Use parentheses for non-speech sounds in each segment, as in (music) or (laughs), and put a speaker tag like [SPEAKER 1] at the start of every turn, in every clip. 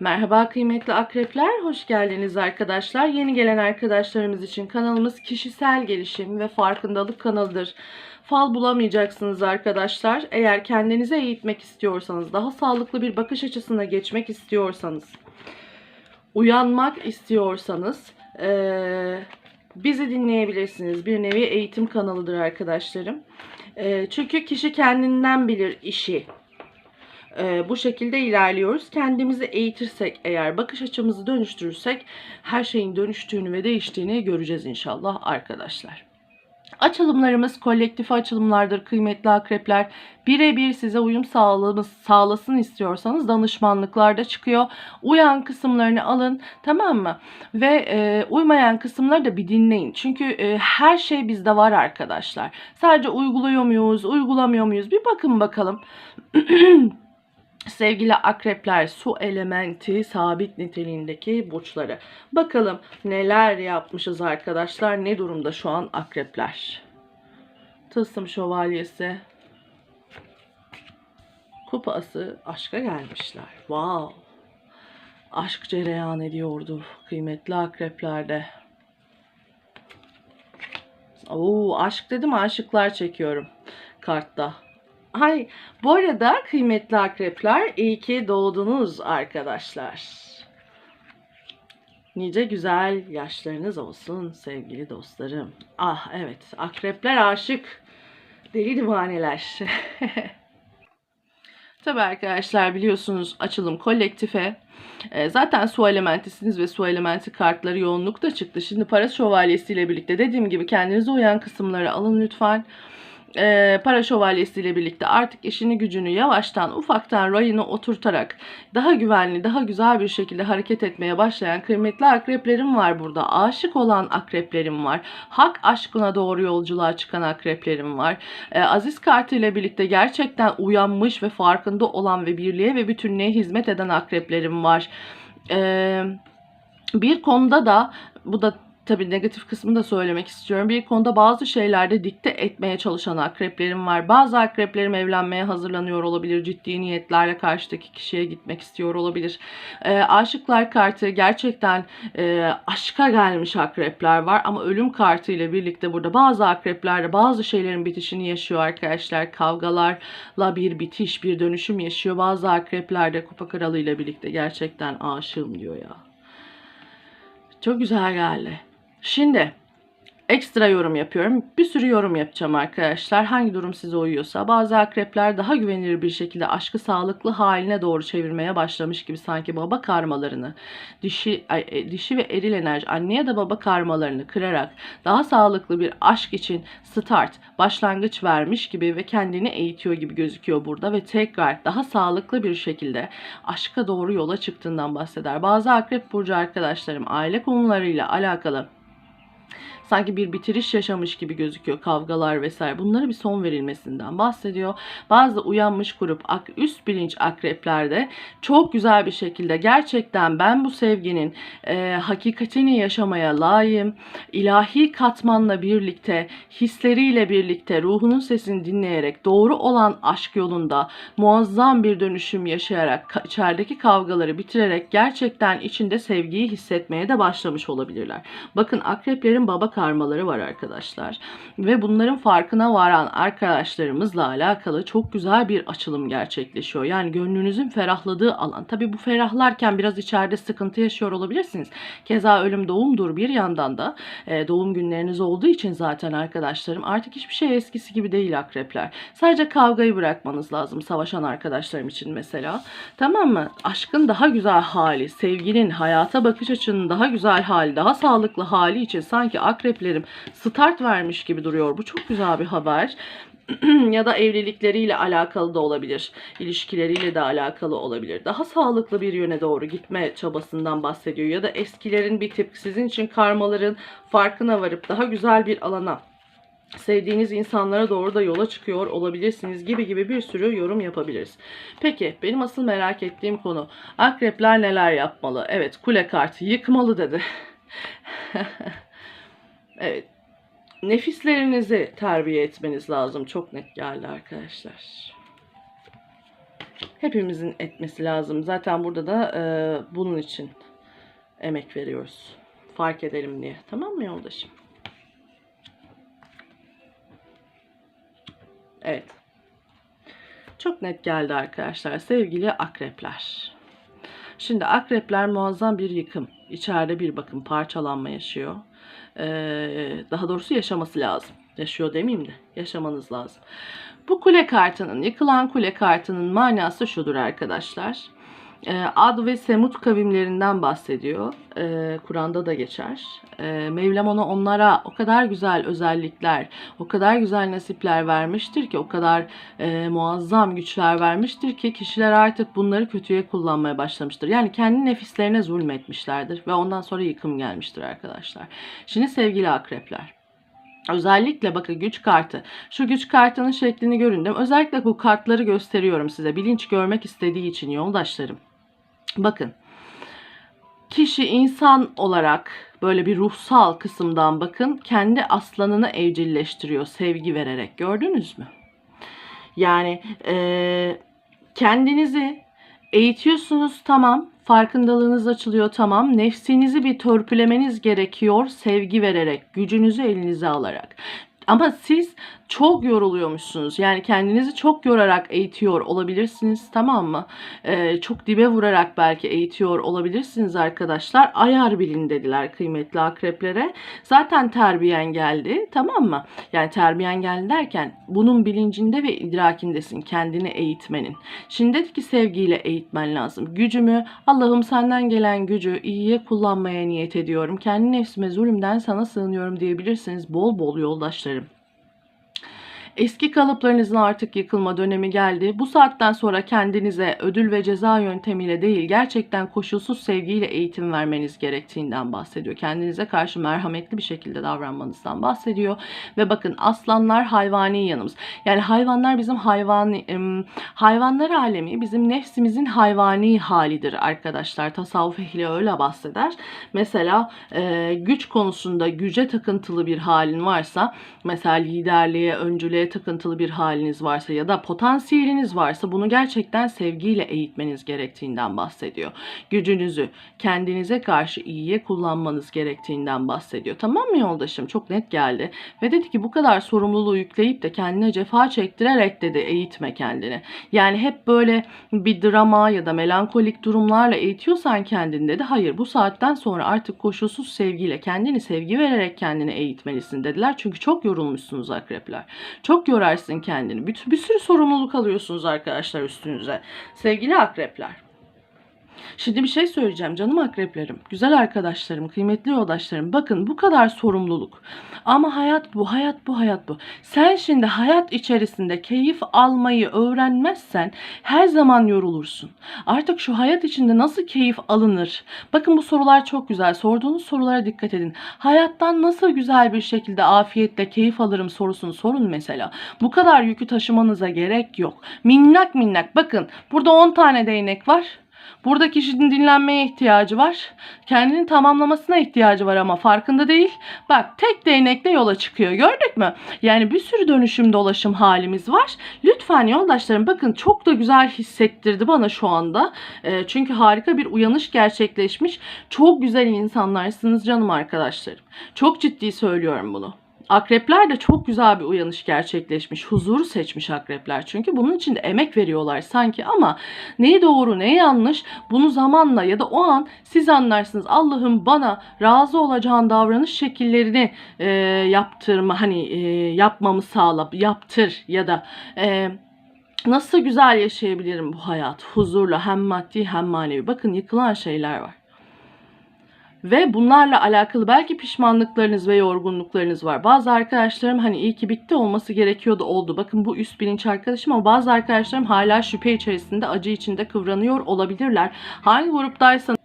[SPEAKER 1] Merhaba kıymetli akrepler, hoş geldiniz arkadaşlar. Yeni gelen arkadaşlarımız için kanalımız kişisel gelişim ve farkındalık kanalıdır. Fal bulamayacaksınız arkadaşlar. Eğer kendinize eğitmek istiyorsanız, daha sağlıklı bir bakış açısına geçmek istiyorsanız, uyanmak istiyorsanız eee, bizi dinleyebilirsiniz. Bir nevi eğitim kanalıdır arkadaşlarım. Eee, çünkü kişi kendinden bilir işi. Ee, bu şekilde ilerliyoruz. Kendimizi eğitirsek eğer bakış açımızı dönüştürürsek her şeyin dönüştüğünü ve değiştiğini göreceğiz inşallah arkadaşlar. Açılımlarımız kolektif açılımlardır kıymetli akrepler. Birebir size uyum sağlaması, sağlasın istiyorsanız danışmanlıklarda çıkıyor. Uyan kısımlarını alın tamam mı? Ve e, uymayan kısımları da bir dinleyin. Çünkü e, her şey bizde var arkadaşlar. Sadece uyguluyor muyuz, uygulamıyor muyuz? Bir bakın bakalım. (clears throat) Sevgili akrepler su elementi sabit niteliğindeki burçları. Bakalım neler yapmışız arkadaşlar. Ne durumda şu an akrepler? Tılsım şövalyesi. Kupası aşka gelmişler. Wow. Aşk cereyan ediyordu kıymetli akreplerde. Oo, aşk dedim aşıklar çekiyorum kartta. Ay, bu arada kıymetli akrepler iyi ki doğdunuz arkadaşlar. Nice güzel yaşlarınız olsun sevgili dostlarım. Ah evet akrepler aşık. Deli divaneler. (laughs) Tabi arkadaşlar biliyorsunuz açılım kolektife. E, zaten su elementisiniz ve su elementi kartları yoğunlukta çıktı. Şimdi para şövalyesiyle birlikte dediğim gibi kendinize uyan kısımları alın lütfen e, para şövalyesiyle birlikte artık işini gücünü yavaştan ufaktan rayını oturtarak daha güvenli daha güzel bir şekilde hareket etmeye başlayan kıymetli akreplerim var burada. Aşık olan akreplerim var. Hak aşkına doğru yolculuğa çıkan akreplerim var. E, Aziz kartı ile birlikte gerçekten uyanmış ve farkında olan ve birliğe ve bütünlüğe hizmet eden akreplerim var. Eee bir konuda da bu da tabii negatif kısmını da söylemek istiyorum. Bir konuda bazı şeylerde dikte etmeye çalışan akreplerim var. Bazı akreplerim evlenmeye hazırlanıyor olabilir. Ciddi niyetlerle karşıdaki kişiye gitmek istiyor olabilir. E, aşıklar kartı gerçekten e, aşka gelmiş akrepler var. Ama ölüm kartı ile birlikte burada bazı akreplerde bazı şeylerin bitişini yaşıyor arkadaşlar. Kavgalarla bir bitiş, bir dönüşüm yaşıyor. Bazı akreplerde kupa kralı ile birlikte gerçekten aşığım diyor ya. Çok güzel geldi. Şimdi ekstra yorum yapıyorum. Bir sürü yorum yapacağım arkadaşlar. Hangi durum size uyuyorsa. Bazı akrepler daha güvenilir bir şekilde aşkı sağlıklı haline doğru çevirmeye başlamış gibi sanki baba karmalarını, dişi e, dişi ve eril enerji anne ya da baba karmalarını kırarak daha sağlıklı bir aşk için start, başlangıç vermiş gibi ve kendini eğitiyor gibi gözüküyor burada ve tekrar daha sağlıklı bir şekilde aşka doğru yola çıktığından bahseder. Bazı akrep burcu arkadaşlarım aile konularıyla alakalı sanki bir bitiriş yaşamış gibi gözüküyor kavgalar vesaire. Bunlara bir son verilmesinden bahsediyor. Bazı uyanmış grup üst bilinç akreplerde çok güzel bir şekilde gerçekten ben bu sevginin e, hakikatini yaşamaya layığım. İlahi katmanla birlikte, hisleriyle birlikte, ruhunun sesini dinleyerek doğru olan aşk yolunda muazzam bir dönüşüm yaşayarak içerideki kavgaları bitirerek gerçekten içinde sevgiyi hissetmeye de başlamış olabilirler. Bakın akreplerin baba karmaları var arkadaşlar. Ve bunların farkına varan arkadaşlarımızla alakalı çok güzel bir açılım gerçekleşiyor. Yani gönlünüzün ferahladığı alan. Tabi bu ferahlarken biraz içeride sıkıntı yaşıyor olabilirsiniz. Keza ölüm doğumdur bir yandan da e, doğum günleriniz olduğu için zaten arkadaşlarım artık hiçbir şey eskisi gibi değil akrepler. Sadece kavgayı bırakmanız lazım savaşan arkadaşlarım için mesela. Tamam mı? Aşkın daha güzel hali, sevginin, hayata bakış açının daha güzel hali, daha sağlıklı hali için sanki akreplerim start vermiş gibi duruyor. Bu çok güzel bir haber. (clears throat) ya da evlilikleriyle alakalı da olabilir. İlişkileriyle de alakalı olabilir. Daha sağlıklı bir yöne doğru gitme çabasından bahsediyor. Ya da eskilerin bitip sizin için karmaların farkına varıp daha güzel bir alana sevdiğiniz insanlara doğru da yola çıkıyor olabilirsiniz gibi gibi bir sürü yorum yapabiliriz. Peki benim asıl merak ettiğim konu akrepler neler yapmalı? Evet kule kartı yıkmalı dedi. (laughs) Evet. Nefislerinizi terbiye etmeniz lazım. Çok net geldi arkadaşlar. hepimizin etmesi lazım. Zaten burada da e, bunun için emek veriyoruz. Fark edelim diye. Tamam mı yoldaşım? Evet. Çok net geldi arkadaşlar. Sevgili akrepler. Şimdi akrepler muazzam bir yıkım. İçeride bir bakın parçalanma yaşıyor. Ee, daha doğrusu yaşaması lazım. Yaşıyor demeyeyim de yaşamanız lazım. Bu kule kartının, yıkılan kule kartının manası şudur arkadaşlar. Ee, Ad ve Semut kavimlerinden bahsediyor. Ee, Kur'an'da da geçer. Ee, Mevlam ona onlara o kadar güzel özellikler, o kadar güzel nasipler vermiştir ki, o kadar e, muazzam güçler vermiştir ki kişiler artık bunları kötüye kullanmaya başlamıştır. Yani kendi nefislerine zulmetmişlerdir ve ondan sonra yıkım gelmiştir arkadaşlar. Şimdi sevgili akrepler. Özellikle bakın güç kartı. Şu güç kartının şeklini göründüm. Özellikle bu kartları gösteriyorum size. Bilinç görmek istediği için yoldaşlarım. Bakın. Kişi insan olarak böyle bir ruhsal kısımdan bakın kendi aslanını evcilleştiriyor sevgi vererek. Gördünüz mü? Yani eee, kendinizi eğitiyorsunuz tamam. Farkındalığınız açılıyor tamam. Nefsinizi bir törpülemeniz gerekiyor sevgi vererek, gücünüzü elinize alarak. Ama siz çok yoruluyormuşsunuz. Yani kendinizi çok yorarak eğitiyor olabilirsiniz tamam mı? Ee, çok dibe vurarak belki eğitiyor olabilirsiniz arkadaşlar. Ayar bilin dediler kıymetli akreplere. Zaten terbiyen geldi tamam mı? Yani terbiyen geldi derken bunun bilincinde ve idrakindesin kendini eğitmenin. Şimdi dedi ki sevgiyle eğitmen lazım. Gücümü Allah'ım senden gelen gücü iyiye kullanmaya niyet ediyorum. Kendi nefsime zulümden sana sığınıyorum diyebilirsiniz. Bol bol yoldaşlarım. Eski kalıplarınızın artık yıkılma dönemi geldi. Bu saatten sonra kendinize ödül ve ceza yöntemiyle değil gerçekten koşulsuz sevgiyle eğitim vermeniz gerektiğinden bahsediyor. Kendinize karşı merhametli bir şekilde davranmanızdan bahsediyor. Ve bakın aslanlar hayvani yanımız. Yani hayvanlar bizim hayvani hayvanlar alemi bizim nefsimizin hayvani halidir arkadaşlar. Tasavvuf ehli öyle bahseder. Mesela e, güç konusunda güce takıntılı bir halin varsa mesela liderliğe, öncülüğe takıntılı bir haliniz varsa ya da potansiyeliniz varsa bunu gerçekten sevgiyle eğitmeniz gerektiğinden bahsediyor. Gücünüzü kendinize karşı iyiye kullanmanız gerektiğinden bahsediyor. Tamam mı yoldaşım? Çok net geldi. Ve dedi ki bu kadar sorumluluğu yükleyip de kendine cefa çektirerek dedi eğitme kendini. Yani hep böyle bir drama ya da melankolik durumlarla eğitiyorsan kendini dedi. Hayır bu saatten sonra artık koşulsuz sevgiyle kendini sevgi vererek kendini eğitmelisin dediler. Çünkü çok yorulmuşsunuz akrepler. Çok yorarsın kendini. Bir, bir sürü sorumluluk alıyorsunuz arkadaşlar üstünüze. Sevgili akrepler. Şimdi bir şey söyleyeceğim canım akreplerim, güzel arkadaşlarım, kıymetli yoldaşlarım. Bakın bu kadar sorumluluk. Ama hayat bu, hayat bu, hayat bu. Sen şimdi hayat içerisinde keyif almayı öğrenmezsen her zaman yorulursun. Artık şu hayat içinde nasıl keyif alınır? Bakın bu sorular çok güzel. Sorduğunuz sorulara dikkat edin. Hayattan nasıl güzel bir şekilde afiyetle keyif alırım sorusunu sorun mesela. Bu kadar yükü taşımanıza gerek yok. Minnak minnak bakın burada 10 tane değnek var. Burada kişinin dinlenmeye ihtiyacı var. Kendini tamamlamasına ihtiyacı var ama farkında değil. Bak tek değnekle yola çıkıyor. Gördük mü? Yani bir sürü dönüşüm dolaşım halimiz var. Lütfen yoldaşlarım bakın çok da güzel hissettirdi bana şu anda. E, çünkü harika bir uyanış gerçekleşmiş. Çok güzel insanlarsınız canım arkadaşlarım. Çok ciddi söylüyorum bunu. Akrepler de çok güzel bir uyanış gerçekleşmiş. Huzuru seçmiş akrepler. Çünkü bunun için de emek veriyorlar sanki ama neyi doğru ne yanlış bunu zamanla ya da o an siz anlarsınız. Allah'ım bana razı olacağın davranış şekillerini e, yaptırma hani e, yapmamı sağla yaptır ya da e, nasıl güzel yaşayabilirim bu hayat huzurla hem maddi hem manevi. Bakın yıkılan şeyler var. Ve bunlarla alakalı belki pişmanlıklarınız ve yorgunluklarınız var. Bazı arkadaşlarım hani iyi ki bitti olması gerekiyordu oldu. Bakın bu üst bilinç arkadaşım ama bazı arkadaşlarım hala şüphe içerisinde acı içinde kıvranıyor olabilirler. Hangi gruptaysanız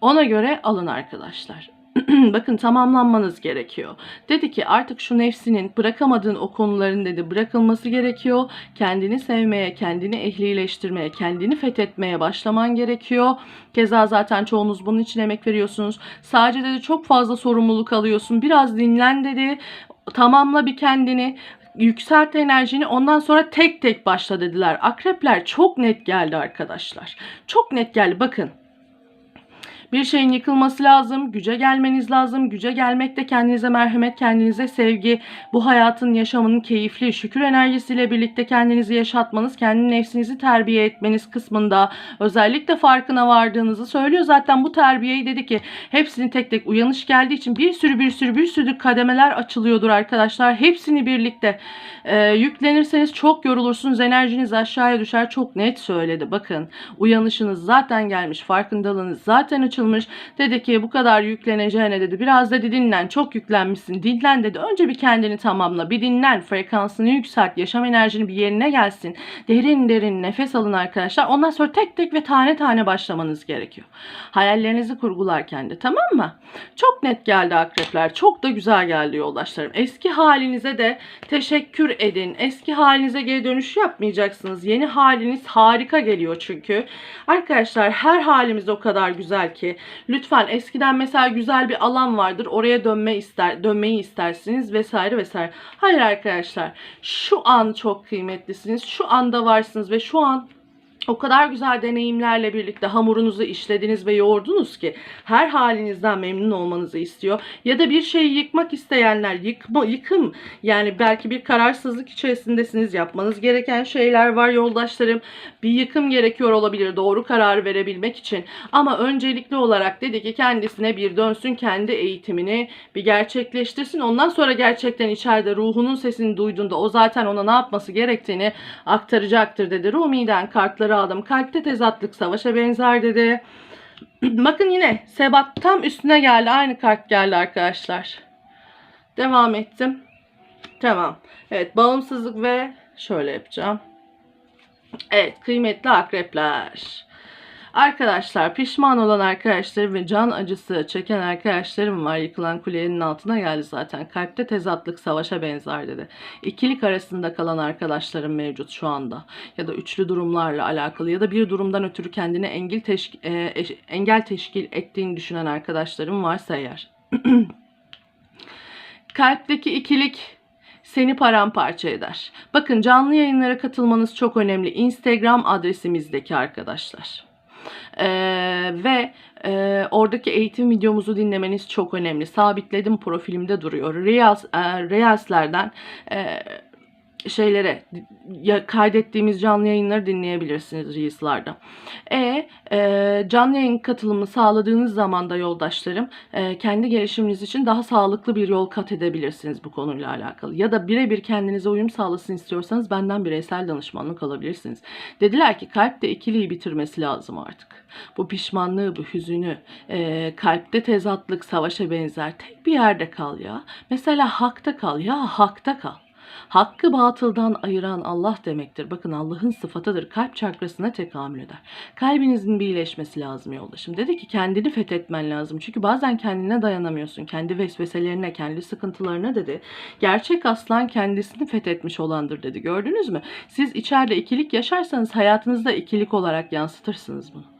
[SPEAKER 1] ona göre alın arkadaşlar. (clears throat) Bakın tamamlanmanız gerekiyor. Dedi ki artık şu nefsinin bırakamadığın o konuların dedi bırakılması gerekiyor. Kendini sevmeye, kendini ehlileştirmeye, kendini fethetmeye başlaman gerekiyor. Keza zaten çoğunuz bunun için emek veriyorsunuz. Sadece dedi çok fazla sorumluluk alıyorsun. Biraz dinlen dedi. Tamamla bir kendini Yükselt enerjini ondan sonra tek tek başla dediler. Akrepler çok net geldi arkadaşlar. Çok net geldi bakın. Bir şeyin yıkılması lazım, güce gelmeniz lazım. Güce gelmek de kendinize merhamet, kendinize sevgi, bu hayatın yaşamının keyifli, şükür enerjisiyle birlikte kendinizi yaşatmanız, kendi nefsinizi terbiye etmeniz kısmında özellikle farkına vardığınızı söylüyor. Zaten bu terbiyeyi dedi ki hepsini tek tek uyanış geldiği için bir sürü bir sürü bir sürü kademeler açılıyordur arkadaşlar. Hepsini birlikte e, yüklenirseniz çok yorulursunuz, enerjiniz aşağıya düşer. Çok net söyledi. Bakın uyanışınız zaten gelmiş, farkındalığınız zaten açılmış. Dedi ki bu kadar yükleneceğine dedi. Biraz dedi dinlen. Çok yüklenmişsin. Dinlen dedi. Önce bir kendini tamamla. Bir dinlen. Frekansını yükselt. Yaşam enerjini bir yerine gelsin. Derin derin nefes alın arkadaşlar. Ondan sonra tek tek ve tane tane başlamanız gerekiyor. Hayallerinizi kurgularken de tamam mı? Çok net geldi akrepler. Çok da güzel geldi yoldaşlarım. Eski halinize de teşekkür edin. Eski halinize geri dönüş yapmayacaksınız. Yeni haliniz harika geliyor çünkü. Arkadaşlar her halimiz o kadar güzel ki. Lütfen eskiden mesela güzel bir alan vardır. Oraya dönme ister, dönmeyi istersiniz vesaire vesaire. Hayır arkadaşlar. Şu an çok kıymetlisiniz. Şu anda varsınız ve şu an o kadar güzel deneyimlerle birlikte hamurunuzu işlediniz ve yoğurdunuz ki her halinizden memnun olmanızı istiyor. Ya da bir şeyi yıkmak isteyenler yıkma, yıkım yani belki bir kararsızlık içerisindesiniz. Yapmanız gereken şeyler var yoldaşlarım. Bir yıkım gerekiyor olabilir doğru kararı verebilmek için. Ama öncelikli olarak dedi ki kendisine bir dönsün kendi eğitimini bir gerçekleştirsin. Ondan sonra gerçekten içeride ruhunun sesini duyduğunda o zaten ona ne yapması gerektiğini aktaracaktır dedi. Rumi'den kartları aldım. Kalpte tezatlık savaşa benzer dedi. (clears throat) Bakın yine Sebat tam üstüne geldi. Aynı kart geldi arkadaşlar. Devam ettim. Tamam. Evet bağımsızlık ve şöyle yapacağım. Evet kıymetli akrepler. Arkadaşlar pişman olan arkadaşlarım ve can acısı çeken arkadaşlarım var. Yıkılan kulenin altına geldi zaten. Kalpte tezatlık savaşa benzer dedi. İkilik arasında kalan arkadaşlarım mevcut şu anda. Ya da üçlü durumlarla alakalı ya da bir durumdan ötürü kendine engel, teşk- e, engel teşkil ettiğini düşünen arkadaşlarım varsa eğer. (clears throat) Kalpteki ikilik seni paramparça eder. Bakın canlı yayınlara katılmanız çok önemli. Instagram adresimizdeki arkadaşlar. Ee, ve e, oradaki eğitim videomuzu dinlemeniz çok önemli. Sabitledim profilimde duruyor. Reels, e, Reels'lerden e, şeylere ya, kaydettiğimiz canlı yayınları dinleyebilirsiniz Reels'larda. E, e, canlı yayın katılımı sağladığınız zaman da yoldaşlarım e, kendi gelişiminiz için daha sağlıklı bir yol kat edebilirsiniz bu konuyla alakalı. Ya da birebir kendinize uyum sağlasın istiyorsanız benden bireysel danışmanlık alabilirsiniz. Dediler ki kalp de ikiliyi bitirmesi lazım artık. Bu pişmanlığı, bu hüzünü, e, kalpte tezatlık, savaşa benzer tek bir yerde kal ya. Mesela hakta kal ya hakta kal. Hakkı batıldan ayıran Allah demektir. Bakın Allah'ın sıfatıdır. Kalp çakrasına tekamül eder. Kalbinizin bir iyileşmesi lazım yoldaşım. Dedi ki kendini fethetmen lazım. Çünkü bazen kendine dayanamıyorsun. Kendi vesveselerine, kendi sıkıntılarına dedi. Gerçek aslan kendisini fethetmiş olandır dedi. Gördünüz mü? Siz içeride ikilik yaşarsanız hayatınızda ikilik olarak yansıtırsınız bunu.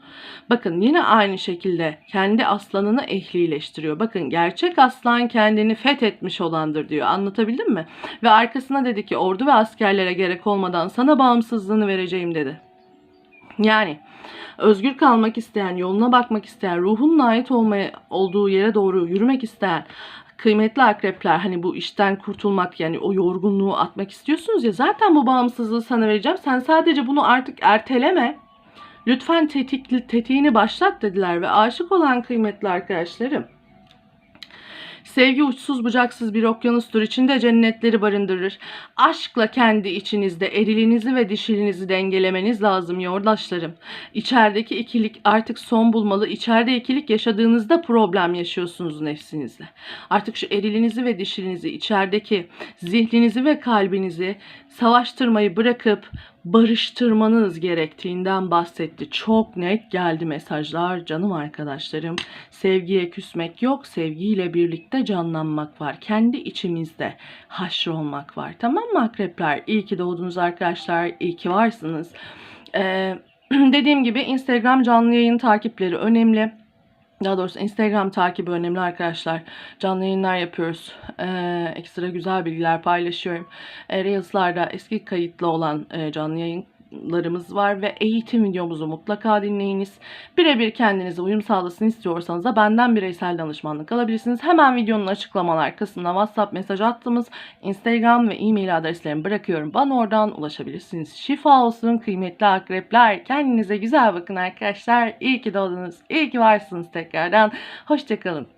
[SPEAKER 1] Bakın yine aynı şekilde kendi aslanını ehlileştiriyor. Bakın gerçek aslan kendini fethetmiş olandır diyor. Anlatabildim mi? Ve arkasına dedi ki ordu ve askerlere gerek olmadan sana bağımsızlığını vereceğim dedi. Yani özgür kalmak isteyen, yoluna bakmak isteyen, ruhunun ait olmaya olduğu yere doğru yürümek isteyen kıymetli akrepler hani bu işten kurtulmak yani o yorgunluğu atmak istiyorsunuz ya zaten bu bağımsızlığı sana vereceğim. Sen sadece bunu artık erteleme. Lütfen tetikli, tetiğini başlat dediler ve aşık olan kıymetli arkadaşlarım. Sevgi uçsuz bucaksız bir okyanustur. içinde cennetleri barındırır. Aşkla kendi içinizde erilinizi ve dişilinizi dengelemeniz lazım yoldaşlarım. İçerideki ikilik artık son bulmalı. İçeride ikilik yaşadığınızda problem yaşıyorsunuz nefsinizle. Artık şu erilinizi ve dişilinizi, içerideki zihninizi ve kalbinizi savaştırmayı bırakıp barıştırmanız gerektiğinden bahsetti. Çok net geldi mesajlar canım arkadaşlarım. Sevgiye küsmek yok, sevgiyle birlikte canlanmak var. Kendi içimizde haşrolmak var. Tamam mı akrepler? İyi ki doğdunuz arkadaşlar, iyi ki varsınız. Ee, (clears throat) dediğim gibi Instagram canlı yayın takipleri önemli Daha doğrusu Instagram takibi önemli arkadaşlar. Canlı yayınlar yapıyoruz. Ee, ekstra güzel bilgiler paylaşıyorum. E, Reels'larda eski kayıtlı olan e, canlı yayınlarımız var ve eğitim videomuzu mutlaka dinleyiniz. Birebir kendinize uyum sağlasın istiyorsanız da benden bireysel danışmanlık alabilirsiniz. Hemen videonun açıklamalar kısmına WhatsApp mesaj attığımız Instagram ve e-mail adreslerimi bırakıyorum. Bana oradan ulaşabilirsiniz. Şifa olsun kıymetli akrepler. Kendinize güzel bakın arkadaşlar. İyi ki doğdunuz. İyi ki varsınız tekrardan. Hoşçakalın.